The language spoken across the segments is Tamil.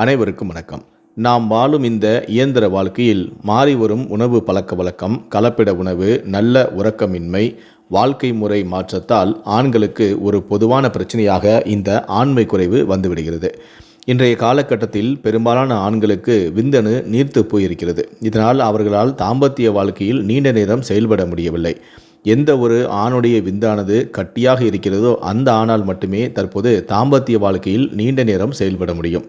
அனைவருக்கும் வணக்கம். நாம் வாழும் இந்த இயந்திர வாழ்க்கையில் மாறிவரும் உணவு பழக்க வழக்கம் கலப்பிட உணவு நல்ல உறக்கமின்மை வாழ்க்கை முறை மாற்றத்தால் ஆண்களுக்கு ஒரு பொதுவான பிரச்சனையாக இந்த ஆண்மை குறைவு வந்துவிடுகிறது. இன்றைய காலகட்டத்தில் பெரும்பாலான ஆண்களுக்கு விந்தணு நீர்த்து போயிருக்கிறது. இதனால் அவர்களால் தாம்பத்திய வாழ்க்கையில் நீண்ட நேரம் செயல்பட முடியவில்லை. எந்த ஒரு ஆணுடைய விந்தானது கட்டியாக இருக்கிறதோ அந்த ஆணால் மட்டுமே தற்போது தாம்பத்திய வாழ்க்கையில் நீண்ட நேரம் செயல்பட முடியும்.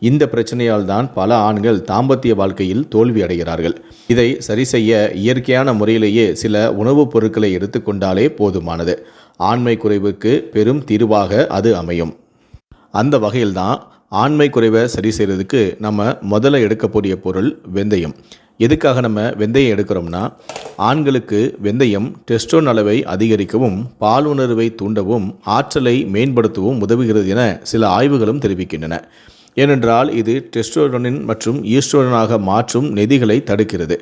இந்த பிரச்சனையால் தான் பல ஆண்கள் தாம்பத்திய வாழ்க்கையில் தோல்வி அடைகிறார்கள். இதை சரி செய்ய இயற்கையான முறையிலேயே சில உணவுப் பொருட்களை எடுத்துக்கொண்டாலே போதுமானது. ஆண்மை குறைவுக்கு பெரும் தீர்வாக அது அமையும். அந்த வகையில்தான் ஆண்மை குறைவை சரி செய்கிறதுக்கு நம்ம முதல்ல எடுக்கக்கூடிய பொருள் வெந்தயம். எதுக்காக நம்ம வெந்தயம் எடுக்கிறோம்னா ஆண்களுக்கு வெந்தயம் டெஸ்டோன் அளவை அதிகரிக்கவும் பாலுணர்வை தூண்டவும் ஆற்றலை மேம்படுத்தவும் உதவுகிறது என சில ஆய்வுகளும் தெரிவிக்கின்றன. ஏனென்றால் இது டெஸ்டோரனின் மற்றும் ஈஸ்ட்ரோடனாக மாற்றும் நெதிகளை தடுக்கிறது.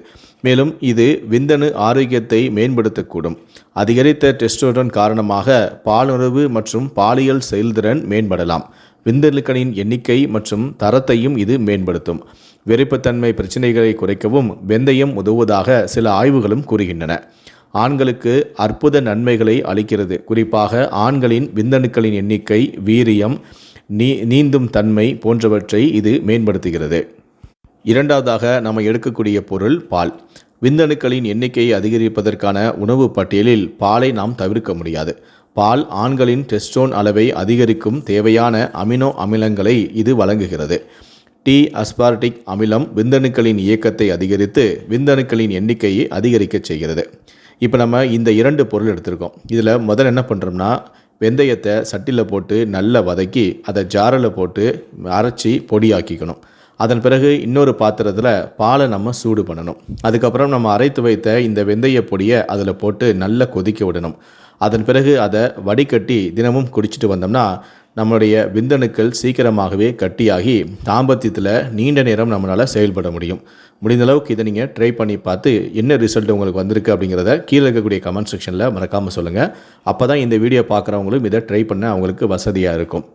மேலும் இது விந்தணு ஆரோக்கியத்தை மேம்படுத்தக்கூடும். அதிகரித்த டெஸ்டோரன் காரணமாக பாலுணர்வு மற்றும் பாலியல் செயல்திறன் மேம்படலாம். விந்தணுக்களின் எண்ணிக்கை மற்றும் தரத்தையும் இது மேம்படுத்தும். வெறுப்புத்தன்மை பிரச்சனைகளை குறைக்கவும் வெந்தயம் உதவுவதாக சில ஆய்வுகளும் கூறுகின்றன. ஆண்களுக்கு அற்புத நன்மைகளை அளிக்கிறது. குறிப்பாக ஆண்களின் விந்தணுக்களின் எண்ணிக்கை வீரியம் நீ நீந்தும் தன்மை போன்றவற்றை இது மேம்படுத்துகிறது. இரண்டாவதாக நம்ம எடுக்கக்கூடிய பொருள் பால். விந்தணுக்களின் எண்ணிக்கையை அதிகரிப்பதற்கான உணவு பட்டியலில் பாலை நாம் தவிர்க்க முடியாது. பால் ஆண்களின் டெஸ்டோன் அளவை அதிகரிக்கும் தேவையான அமினோ அமிலங்களை இது வழங்குகிறது. டி அஸ்பார்டிக் அமிலம் விந்தணுக்களின் இயக்கத்தை அதிகரித்து விந்தணுக்களின் எண்ணிக்கையை அதிகரிக்கச் செய்கிறது. இப்போ நம்ம இந்த இரண்டு பொருள் எடுத்திருக்கோம். இதில் முதல்ல என்ன பண்ணுறோம்னா வெந்தயத்தை சட்டியில் போட்டு நல்லா வதக்கி அதை ஜாரில் போட்டு அரைச்சி பொடியாக்கிக்கணும். அதன் பிறகு இன்னொரு பாத்திரத்தில் பாலை நம்ம சூடு பண்ணணும். அதுக்கப்புறம் நம்ம அரைத்து வைத்த இந்த வெந்தய பொடியை அதில் போட்டு நல்லா கொதிக்க விடணும். அதன் பிறகு அதை வடிகட்டி தினமும் குடிச்சிட்டு வந்தோம்னா நம்மளுடைய விந்தணுக்கள் சீக்கிரமாகவே கட்டியாகி தாம்பத்தியத்தில் நீண்ட நேரம் நம்மளால் செயல்பட முடியும். முடிந்த அளவுக்கு இதை நீங்கள் ட்ரை பண்ணி பார்த்து என்ன ரிசல்ட் உங்களுக்கு வந்திருக்கு அப்படிங்கிறத கீழே இருக்கக்கூடிய கமெண்ட் செக்ஷனில் மறக்காமல் சொல்லுங்கள் அப்போ தான் இந்த வீடியோ பார்க்குறவங்களும் இதை ட்ரை பண்ண அவங்களுக்கு வசதியாக இருக்கும்.